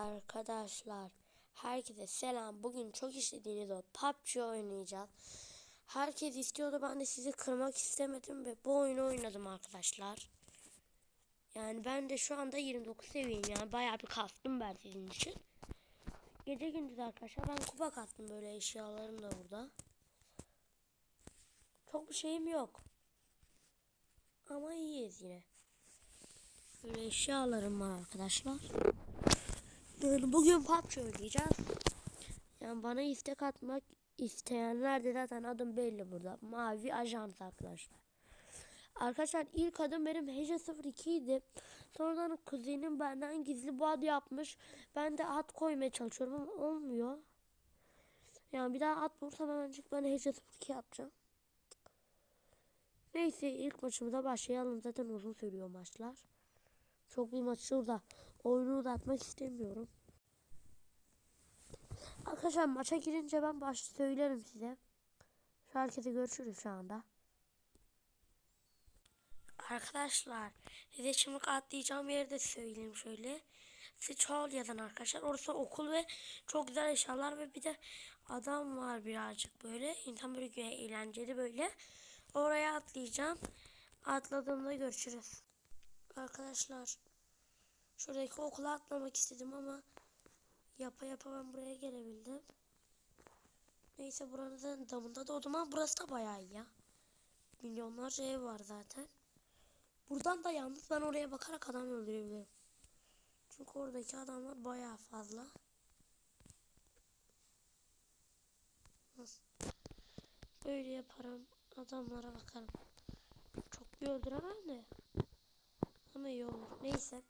Arkadaşlar herkese selam. Bugün çok istediğiniz o PUBG oynayacağız. Herkes istiyordu ben de sizi kırmak istemedim ve bu oyunu oynadım arkadaşlar. Yani ben de şu anda 29 seviyeyim yani bayağı bir kastım ben sizin için. Gece gündüz arkadaşlar ben kupa kastım böyle eşyalarım da burada. Çok bir şeyim yok. Ama iyiyiz yine. Böyle eşyalarım var arkadaşlar. Bugün PUBG oynayacağız. Yani bana istek atmak isteyenler de zaten adım belli burada. Mavi Ajans arkadaşlar. Arkadaşlar ilk adım benim Hece 02 idi. Sonradan kuzenim benden gizli bu adı yapmış. Ben de ad koymaya çalışıyorum ama olmuyor. Yani bir daha ad bulursam hemencik ben Hece 02 yapacağım. Neyse ilk maçımıza başlayalım. Zaten uzun sürüyor maçlar. Çok bir maç şurada. Oyunu uzatmak istemiyorum. Arkadaşlar maça girince ben başta söylerim size. Şu herkese görüşürüz şu anda. Arkadaşlar size şimdi atlayacağım yeri de söyleyeyim şöyle. Sıçol yazan arkadaşlar. Orası okul ve çok güzel eşyalar ve bir de adam var birazcık böyle. İnsan böyle eğlenceli böyle. Oraya atlayacağım. Atladığımda görüşürüz. Arkadaşlar şuradaki okula atlamak istedim ama yapa yapa ben buraya gelebildim. Neyse buranın damında doğdum ama burası da bayağı iyi ya. Milyonlarca ev var zaten. Buradan da yalnız ben oraya bakarak adam öldürebilirim. Çünkü oradaki adamlar bayağı fazla. Böyle yaparım. Adamlara bakarım. Çok bir öldüremem de. Ama iyi olur. Neyse.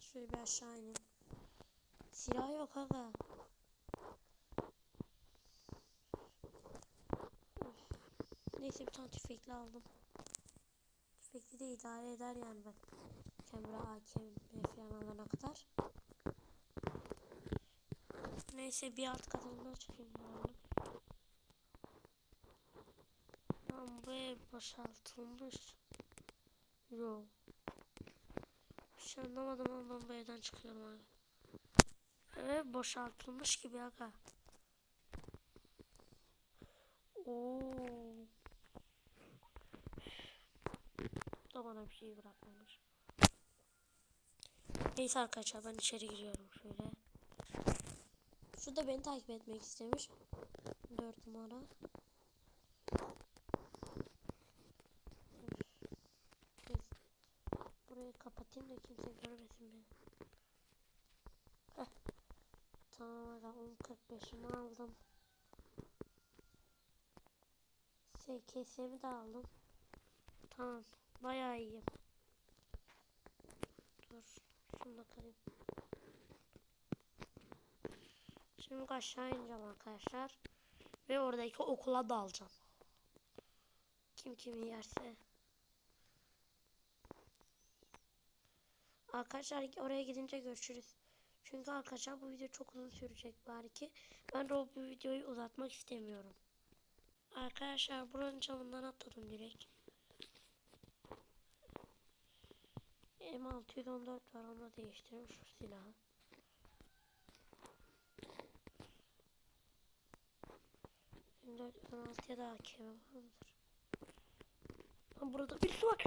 Şöyle bir aşağı ineyim. Silah yok aga. Neyse bir tane tüfekli aldım. Tüfekli de idare eder yani ben. Kemre AKM falan alana kadar. Neyse bir alt katına çıkayım bakalım. Lan bu ev boşaltılmış. Yo. Bir şey anlamadım ama ben bu evden çıkıyorum abi. Ev boşaltılmış gibi aga. Oo. Da bana bir şey bırakmamış. Neyse arkadaşlar ben içeri giriyorum şöyle. Şurada beni takip etmek istemiş. 4 numara. Burayı kapatayım da kimse görmesin beni. Aga 10.45'imi aldım. SKS'mi de aldım. Tamam. Bayağı iyiyim. Dur. Şunu da kırayım. Şimdi aşağı ineceğim arkadaşlar. Ve oradaki okula dalacağım. Kim kimi yerse. Arkadaşlar oraya gidince görüşürüz. Çünkü arkadaşlar bu video çok uzun sürecek bari ki. Ben de o bu videoyu uzatmak istemiyorum. Arkadaşlar buranın camından atladım direkt. M614 var onu değiştirin şu silahı. M416'ya da AKM vardır. Lan burada birisi var.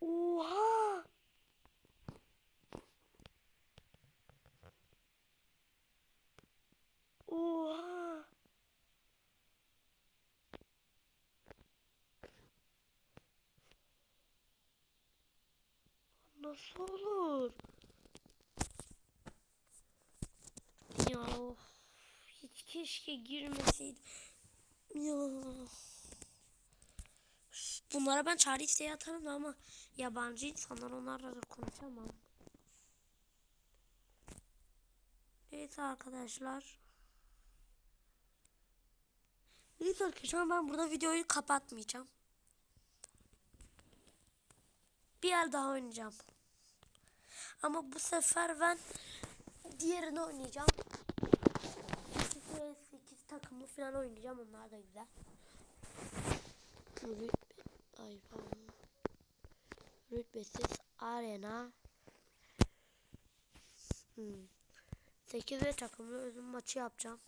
Oha! Nasıl olur? Ya. Hiç keşke girmeseydim. Ya. Bunlara ben çağrı isteği atarım da ama yabancı insanlar onlarla da konuşamam. Evet arkadaşlar. Evet arkadaşlar ben burada videoyu kapatmayacağım. Bir yer daha oynayacağım. Ama bu sefer ben diğerini oynayacağım. 8 takımı falan oynayacağım. Onlar da güzel. Rütbe, ay. Rütbesiz arena Hmm. 8 ve takımlı özüm maçı yapacağım.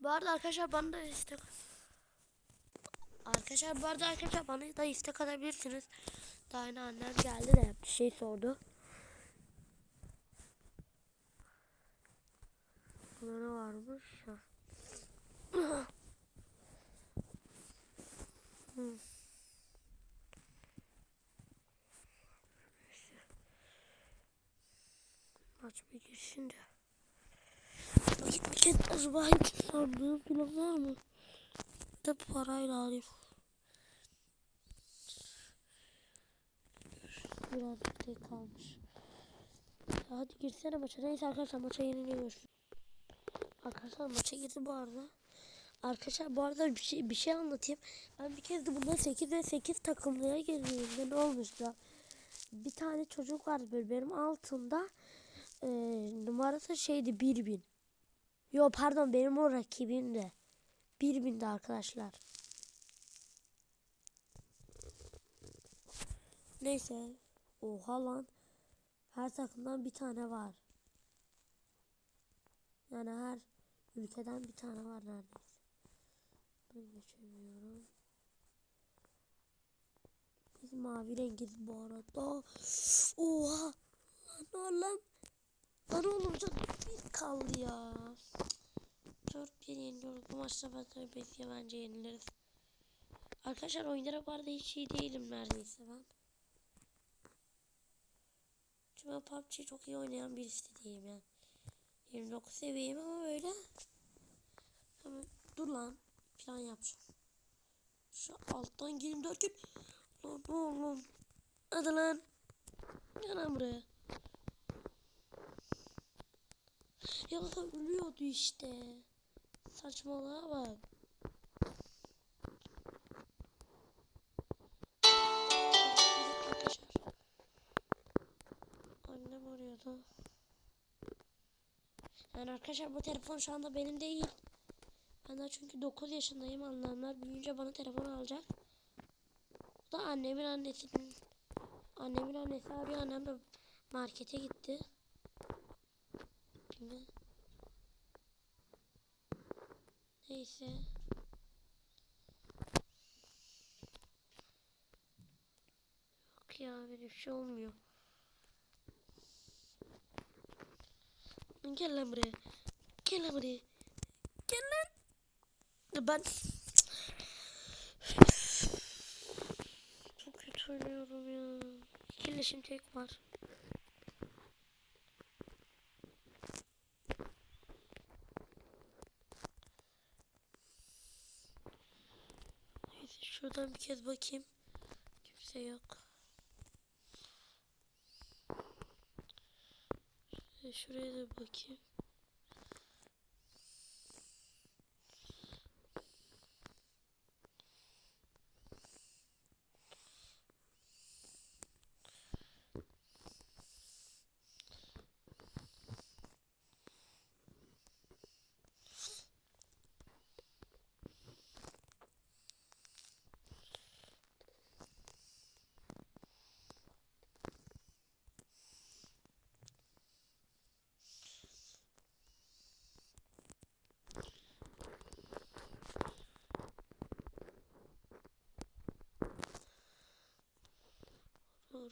Bu arada arkadaşlar bana da istek Arkadaşlar bu arada arkadaşlar bana da istek atabilirsiniz. Daha yeni annem geldi de bir şey sordu. Buna ne varmış? Hmm. Maç bir girsin de. Gitmişken acaba hiç sandığım falan mı? De parayla alayım. Birazcık tek kalmış. Ya hadi girsene maça. Neyse arkadaşlar maça yeniliyoruz. Arkadaşlar maça girdi bu arada. Arkadaşlar bu arada bir şey, bir şey anlatayım. Ben bir kez de bundan 8 ve 8 takımlıya girdiğimde ne olmuş ya? Bir tane çocuk vardı böyle benim altımda. Ee, numarası şeydi 1000. Yo pardon benim o rakibim de. 1000'di arkadaşlar. Neyse. Oha lan. Her takımdan bir tane var. Yani her ülkeden bir tane var neredeyse. Ben geçemiyorum. Biz mavi rengiz bu arada. Oha. Lan oğlum. Lan oğlum çok bir kaldı ya. 4-1 yeniliyoruz. Bu maçta bakalım bence yeniliriz. Arkadaşlar oyunlara bu arada hiç iyi değilim neredeyse ben. Çünkü ben PUBG çok iyi oynayan birisi değilim yani. 29 seviyeyim ama böyle. Hemen dur lan. Plan yapacağım. Şu alttan gireyim derken. Lan oğlum. Hadi lan. Gel buraya. Ya ölüyordu işte. Saçmalığa bak. Arıyordu. Yani arkadaşlar bu telefon şu anda benim değil. Ben daha çünkü 9 yaşındayım annemler büyüyünce bana telefon alacak. Bu da annemin annesinin annemin annesi abi annem de markete gitti. Şimdi Neyse. Yok ya bir şey olmuyor. Gel lan buraya. Gel lan buraya. Gel lan. Ben çok kötü oynuyorum ya. İkileşim tek var. Şuradan bir kez bakayım. Kimse yok. Şuraya, da bakayım.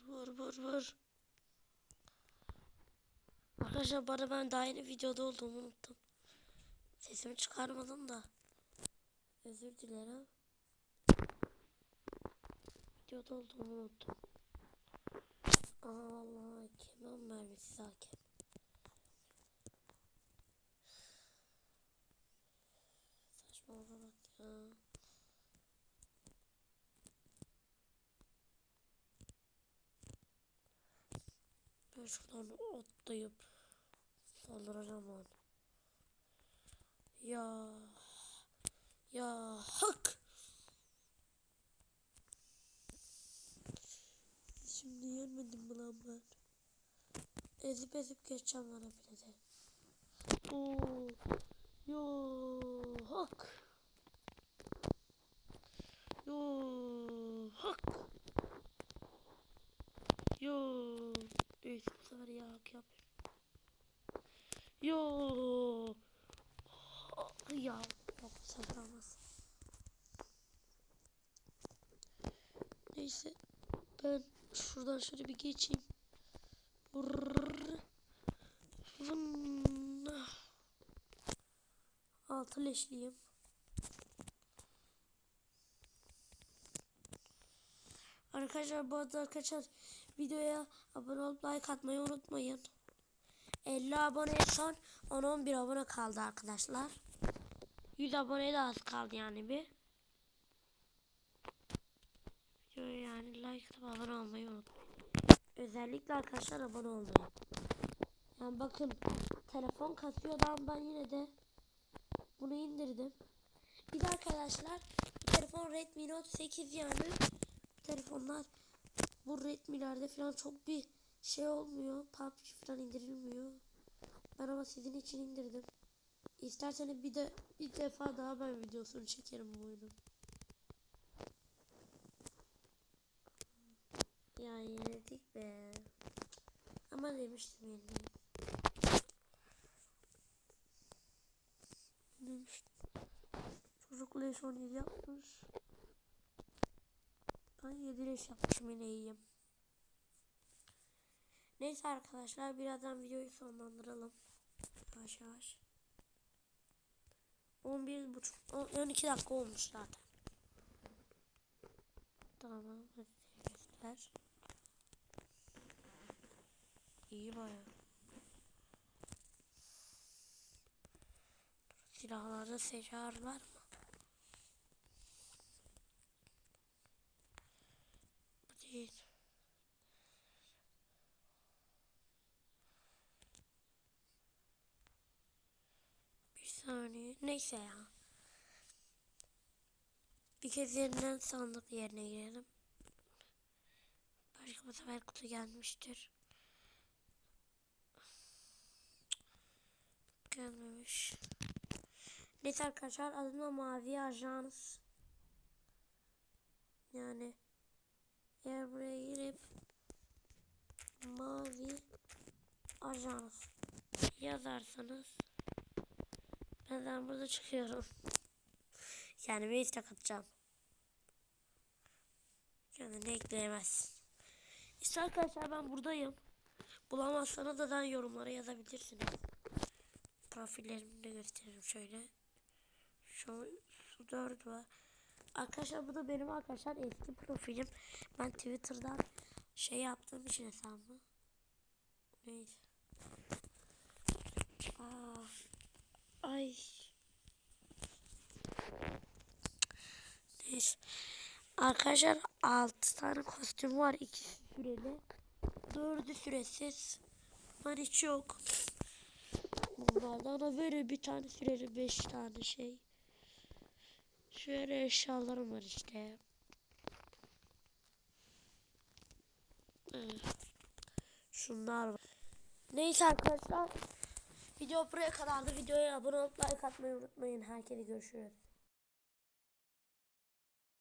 Vur vur vur vur. Arkadaşlar arada ben daha yeni videoda olduğumu unuttum. Sesimi çıkarmadım da. Özür dilerim. Videoda olduğumu unuttum. Allah keman mermisi sakin. Saçmalama bak ya. Ben şuradan otlayıp saldıracağım onu. Ya. Ya hak. Şimdi yenmedim mi lan ben? Ezip ezip geçeceğim lan hepinize. Oo. Yo hak. Yo hak. Yo. Neyse bu sefer ya. bak yap. Yo. Ya yok saklamaz. Neyse ben şuradan şöyle bir geçeyim. Altı leşliyim. Arkadaşlar bu arada arkadaşlar videoya abone olup like atmayı unutmayın. 50 aboneye son 10-11 abone kaldı arkadaşlar. 100 aboneye de az kaldı yani bir. Videoya yani like atıp abone olmayı unutmayın. Özellikle arkadaşlar abone olmayı. Yani bakın telefon kasıyordu ama ben yine de bunu indirdim. Bir de arkadaşlar telefon Redmi Note 8 yani telefonlar bu Redmi'lerde falan çok bir şey olmuyor. PUBG falan indirilmiyor. Ben ama sizin için indirdim. İsterseniz bir de bir defa daha ben videosunu çekerim bu oyunun. Ya yenildik be. Ama demiştim yenilmeyiz. Demiştim. Çocuk leş 17 yapmış. Ben 7 leş yapmışım yine. Neyse arkadaşlar birazdan videoyu sonlandıralım. Yavaş yavaş. 11 buçuk 12 dakika olmuş zaten. Tamam hadi göster. İyi baya. Silahlarda secar var mı? Bu değil. Bir saniye. Neyse ya. Bir kez yeniden sandık yerine girelim. Başka bu sefer kutu gelmiştir. Gelmemiş. Neyse arkadaşlar adıma mavi ajans. Yani eğer buraya girip mavi ajans yazarsanız ben burada çıkıyorum. Yani bir istek atacağım. Kendini ekleyemezsin. İşte arkadaşlar ben buradayım. Bulamazsanız da yorumlara yazabilirsiniz. Profillerimi de gösteririm şöyle. Şu, şu dört var. Arkadaşlar bu da benim arkadaşlar eski profilim. Ben Twitter'dan şey yaptığım için hesabı. Neyse. Aa, ay. Neyse. Arkadaşlar 6 tane kostüm var. İkisi süreli. Dördü süresiz. Var hiç yok. Bunlardan da böyle bir tane süreli 5 tane şey. Şöyle eşyalarım var işte. Şunlar var. Neyse arkadaşlar. Video buraya kadardı. Videoya abone olup like atmayı unutmayın. Herkese görüşürüz.